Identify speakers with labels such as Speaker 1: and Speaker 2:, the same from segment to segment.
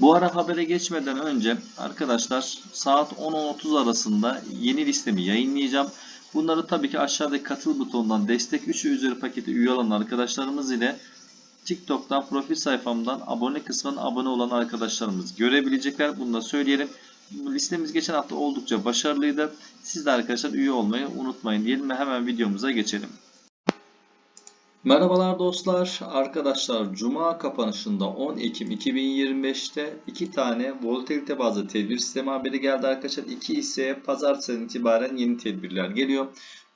Speaker 1: Bu ara habere geçmeden önce arkadaşlar saat 10-10.30 arasında yeni listemi yayınlayacağım. Bunları tabii ki aşağıdaki katıl butonundan destek 3 üzeri paketi üye olan arkadaşlarımız ile TikTok'tan profil sayfamdan abone kısmına abone olan arkadaşlarımız görebilecekler. Bunu da söyleyelim. Listemiz geçen hafta oldukça başarılıydı. Siz de arkadaşlar üye olmayı unutmayın diyelim ve hemen videomuza geçelim. Merhabalar dostlar. Arkadaşlar Cuma kapanışında 10 Ekim 2025'te iki tane volatilite bazlı tedbir sistemi haberi geldi arkadaşlar. İki hisseye pazartesinden itibaren yeni tedbirler geliyor.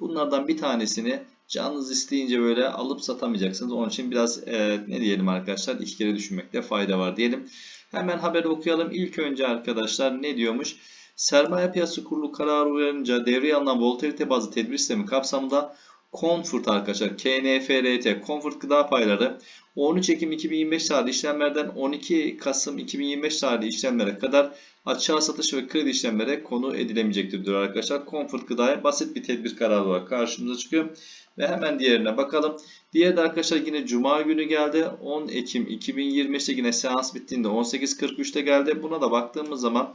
Speaker 1: Bunlardan bir tanesini canınız isteyince böyle alıp satamayacaksınız. Onun için biraz e, ne diyelim arkadaşlar iki kere düşünmekte fayda var diyelim. Hemen haberi okuyalım. İlk önce arkadaşlar ne diyormuş? Sermaye Piyasası Kurulu kararı uyarınca devreye alınan volatilite bazlı tedbir sistemi kapsamında Comfort arkadaşlar KNFRT Comfort gıda payları 13 Ekim 2025 tarihli işlemlerden 12 Kasım 2025 tarihli işlemlere kadar açığa satış ve kredi işlemlere konu edilemeyecektir diyor arkadaşlar. Comfort gıdaya basit bir tedbir kararı olarak karşımıza çıkıyor. Ve hemen diğerine bakalım. Diğeri de arkadaşlar yine Cuma günü geldi. 10 Ekim 2025'te yine seans bittiğinde 18.43'te geldi. Buna da baktığımız zaman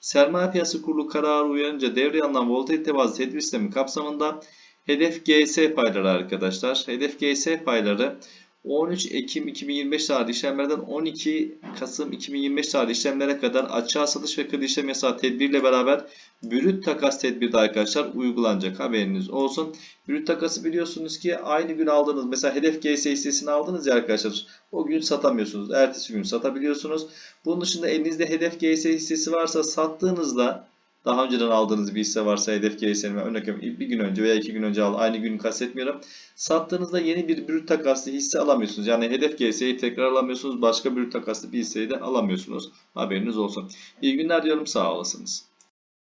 Speaker 1: Sermaye Piyasası Kurulu kararı uyarınca devreye alınan volatilite bazlı tedbir sistemi kapsamında Hedef GS payları arkadaşlar. Hedef GS payları 13 Ekim 2025 tarihli işlemlerden 12 Kasım 2025 tarihli işlemlere kadar açığa satış ve kredi işlem yasağı tedbirle beraber brüt takas tedbiri de arkadaşlar uygulanacak haberiniz olsun. Brüt takası biliyorsunuz ki aynı gün aldığınız mesela hedef GS hissesini aldınız ya arkadaşlar o gün satamıyorsunuz. Ertesi gün satabiliyorsunuz. Bunun dışında elinizde hedef GS hissesi varsa sattığınızda daha önceden aldığınız bir hisse varsa hedef GS'ni örnek veriyorum bir gün önce veya iki gün önce al aynı günü kastetmiyorum. Sattığınızda yeni bir brüt takaslı hisse alamıyorsunuz. Yani hedef GS'yi tekrar alamıyorsunuz. Başka brüt takaslı bir hisseyi de alamıyorsunuz. Haberiniz olsun. İyi günler diyorum. Sağ olasınız.